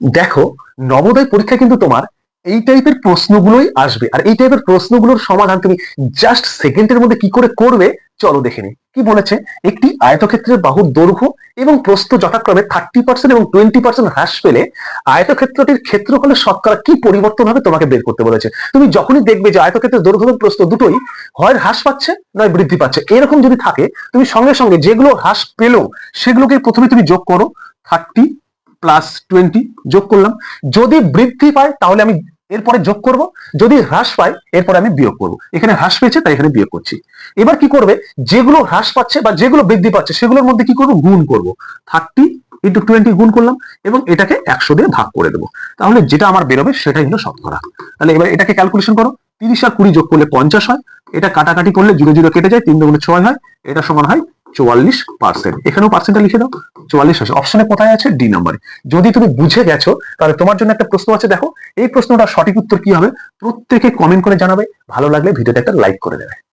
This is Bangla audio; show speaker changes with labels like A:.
A: দেখো, নবোদয় পরীক্ষা কিন্তু তোমার এই টাইপের প্রশ্নগুলোই আসবে। আর এই টাইপের প্রশ্নগুলোর সমাধান তুমি জাস্ট সেকেন্ডের মধ্যে কি করে করবে, চলো দেখে নি কি বলেছে? একটি আয়তক্ষেত্রের বাহুর দৈর্ঘ্য এবং প্রস্থ যথাক্রমে থার্টি পার্সেন্ট এবং টোয়েন্টি পার্সেন্ট হ্রাস পেলে আয়তক্ষেত্রটির ক্ষেত্রফলের শতকরা কি পরিবর্তন হবে তোমাকে বের করতে বলেছে। তুমি যখনই দেখবে যে আয়তক্ষেত্রের দৈর্ঘ্য এবং প্রস্থ দুটোই হয় হ্রাস পাচ্ছে নয় বৃদ্ধি পাচ্ছে, এরকম যদি থাকে, তুমি সঙ্গে সঙ্গে যেগুলো হ্রাস পেল, সেগুলোকে প্রথমে তুমি যোগ করো। থার্টি প্লাস টোয়েন্টি যোগ করলাম। যদি বৃদ্ধি পায়, তাহলে আমি এরপরে যোগ করব। যদি হ্রাস পায়, এরপরে আমি বিয়োগ করব। এখানে হ্রাস পেয়েছে, তাই এখানে বিয়োগ করছি। এবার কি করবে? যেগুলো হ্রাস পাচ্ছে বা যেগুলো বৃদ্ধি পাচ্ছে, সেগুলোর মধ্যে কি করব? গুণ করব। থার্টি ইন্টু টোয়েন্টি গুণ করলাম এবং এটাকে একশো দিয়ে ভাগ করে দেবো। তাহলে যেটা আমার বেরোবে, সেটাই হলো শতকরা। তাহলে এবার এটাকে ক্যালকুলেশন করো। তিরিশ আর কুড়ি যোগ করলে পঞ্চাশ হয়। এটা কাটাকাটি করলে জিরো জিরো কেটে যায়, তিন দুগুণে ছয় হয়। এটা সমান হয় চুয়াল্লিশ পার্সেন্ট এখানেও পার্সেন্টটা লিখে দাও। চুয়াল্লিশ আছে অপশনে কোথায় আছে? ডি নাম্বারে যদি তুমি বুঝে গেছো, তাহলে তোমার জন্য একটা প্রশ্ন আছে। দেখো, এই প্রশ্নটা সঠিক উত্তর কি হবে? প্রত্যেকে কমেন্ট করে জানাবে। ভালো লাগলে ভিডিওটা একটা লাইক করে দেবে।